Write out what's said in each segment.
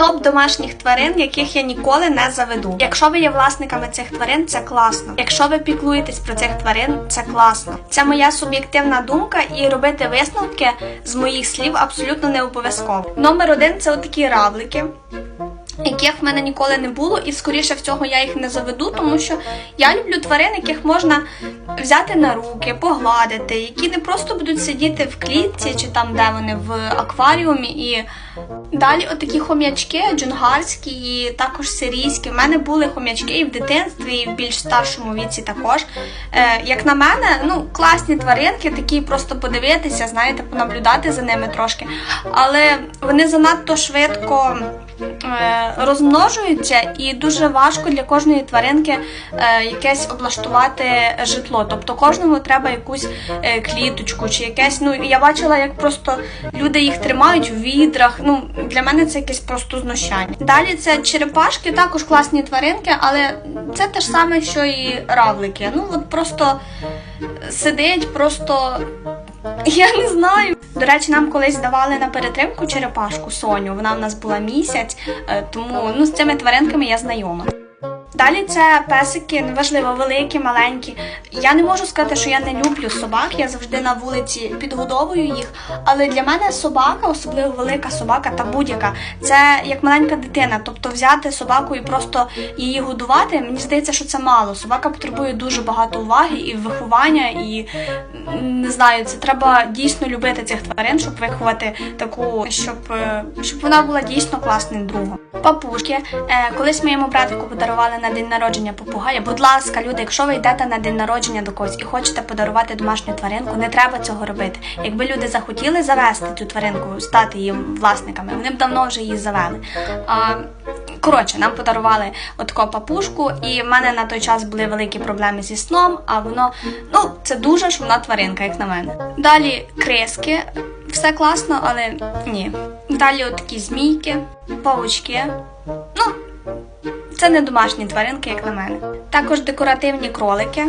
Топ домашніх тварин, яких я ніколи не заведу. Якщо ви є власниками цих тварин, це класно. Якщо ви піклуєтесь про цих тварин, це класно. Це моя суб'єктивна думка, і робити висновки з моїх слів абсолютно не обов'язково. Номер один це отакі равлики. Яких в мене ніколи не було, і скоріше всього я їх не заведу, тому що я люблю тварин, яких можна взяти на руки, погладити, які не просто будуть сидіти в клітці чи там, де вони в акваріумі. І далі отакі хом'ячки, джунгарські і також сирійські. В мене були хом'ячки і в дитинстві, і в більш старшому віці також. Е, як на мене, ну класні тваринки, такі просто подивитися, знаєте, понаблюдати за ними трошки. Але вони занадто швидко розмножуються, і дуже важко для кожної тваринки е, якесь облаштувати житло. Тобто кожному треба якусь е, кліточку чи якесь. Ну я бачила, як просто люди їх тримають в відрах. Ну для мене це якесь просто знущання. Далі це черепашки, також класні тваринки, але це те ж саме, що і равлики. Ну от просто сидить, просто. Я не знаю. До речі, нам колись давали на перетримку черепашку Соню. Вона в нас була місяць, е, тому ну з цими тваринками я знайома. Далі це песики, неважливо, великі, маленькі. Я не можу сказати, що я не люблю собак. Я завжди на вулиці підгодовую їх. Але для мене собака, особливо велика собака та будь-яка, це як маленька дитина. Тобто взяти собаку і просто її годувати. Мені здається, що це мало. Собака потребує дуже багато уваги і виховання, і не знаю, це треба дійсно любити цих тварин, щоб виховати таку, щоб, е, щоб вона була дійсно класним другом. Папушки, е, колись моєму братику подарували на день народження попугая. Будь ласка, люди, якщо ви йдете на день народження до когось і хочете подарувати домашню тваринку, не треба цього робити. Якби люди захотіли завести цю тваринку, стати її власниками, вони б давно вже її завели. А, коротше, нам подарували отаку папушку, і в мене на той час були великі проблеми зі сном, а воно, ну, це дуже шумна тваринка, як на мене. Далі криски. Все класно, але ні. Далі отакі змійки, павучки. Ну, це не домашні тваринки, як на мене. Також декоративні кролики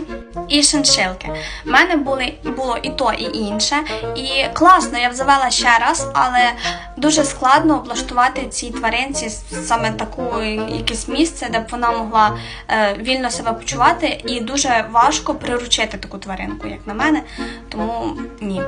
і шиншилки. У мене були було і то, і інше. І класно, я б завела ще раз, але дуже складно облаштувати цій тваринці саме таку якесь місце, де б вона могла е, вільно себе почувати, і дуже важко приручити таку тваринку, як на мене. Тому ні.